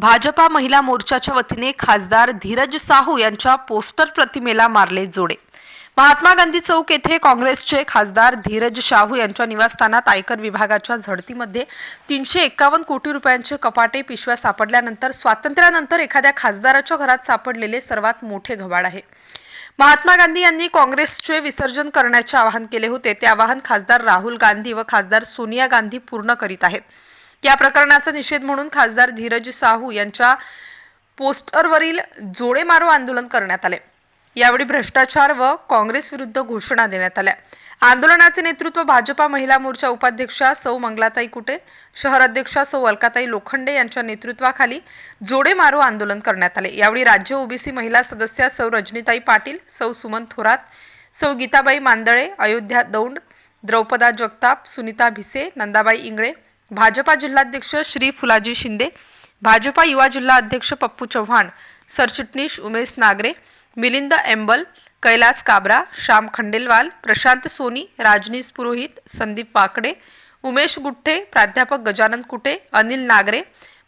भाजपा महिला मोर्चाच्या वतीने खासदार धीरज साहू यांच्या पोस्टर प्रतिमेला मारले जोडे. महात्मा गांधी चौक येथे काँग्रेसचे खासदार धीरज शाहू यांच्या निवासस्थानात आयकर विभागाच्या झडतीमध्ये तीनशे एकावन्न कोटी रुपयांचे कपाटे पिशव्या सापडल्यानंतर स्वातंत्र्यानंतर एखाद्या खासदाराच्या घरात सापडलेले सर्वात मोठे घबाड आहे. महात्मा गांधी यांनी काँग्रेसचे विसर्जन करण्याचे आवाहन केले होते. ते आवाहन खासदार राहुल गांधी व खासदार सोनिया गांधी पूर्ण करीत आहेत. या प्रकरणाचा निषेध म्हणून खासदार धीरज साहू यांच्या पोस्टरवरील जोडे मारो आंदोलन करण्यात आले. यावेळी भ्रष्टाचार व काँग्रेस विरुद्ध घोषणा देण्यात आल्या. आंदोलनाचे नेतृत्व भाजपा महिला मोर्चा उपाध्यक्षा सौ मंगलाताई कुटे शहर अध्यक्षा सौ अलकाताई लोखंडे यांच्या नेतृत्वाखाली जोडे मारो आंदोलन करण्यात आले. यावेळी राज्य ओबीसी महिला सदस्या सौ रजनीताई पाटील सौ सुमन थोरात सौ गीताबाई मांदळे अयोध्या दौंड द्रौपदा जगताप सुनीता भिसे नंदाबाई इंगळे भाजपा जिल्हाध्यक्ष श्री फुलाजी शिंदे भाजपा युवा जिल्हा अध्यक्ष पप्पू चव्हाण सरचिटणीस उमेश नागरे मिलिंद एंबल कैलास काबरा श्याम खंडेलवाल प्रशांत सोनी राजनीस पुरोहित संदीप वाकडे उमेश गुट्टे प्राध्यापक गजानन कुटे अनिल नागरे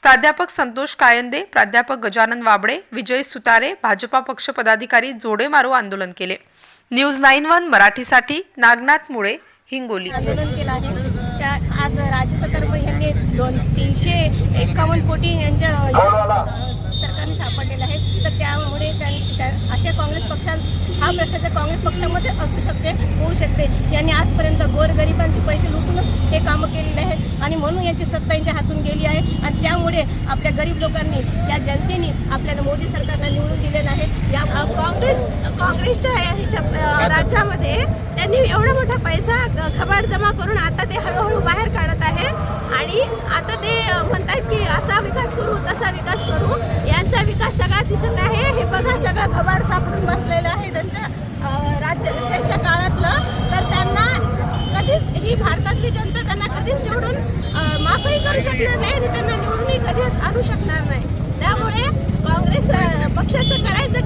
प्राध्यापक संतोष कायंदे प्राध्यापक गजानन वाबडे विजय सुतारे भाजपा पक्ष पदाधिकारी जोडे मारो आंदोलन केले. न्यूज नाईन वन मराठीसाठी नागनाथ मुळे हिंगोली. आंदोलन केलं आहे. त्या आज राज्य सरकार यांनी दोन तीनशे एकावन्न कोटी यांच्या सरकारने सापडलेलं आहे. तर त्यामुळे त्यां- त्या- अशा काँग्रेस पक्षात हा भ्रष्टाचार काँग्रेस पक्षामध्ये असू शकते होऊ शकते. यांनी आजपर्यंत गोरगरिबांचे पैसे लुटूनच हे कामं केलेले आहेत आणि म्हणून यांची सत्ता यांच्या हातून गेली आहे. आणि त्यामुळे आपल्या गरीब लोकांनी या जनतेने आपल्याला मोदी सरकारला निवडून दिलेलं आहे. या काँग्रेस काँग्रेसच्या ह्याच्या राज्यामध्ये त्यांनी एवढा मोठा पैसा ग- खबाड जमा करून आता ते हळूहळू बाहेर काढत आहेत आणि आता ते म्हणतात की असा विकास करू तसा विकास करू. यांचा विकास सगळा दिसत आहे. हे बघा सगळं खबाड सापडून बसलेलं आहे त्यांच्या राज्य त्यांच्या काळातलं. तर त्यांना कधीच ही भारतातली जनता त्यांना कधीच निवडून माफही करू शकणार नाही आणि त्यांना निवडूनही कधीच आणू शकणार नाही. त्यामुळे काँग्रेस पक्षाचं करायचं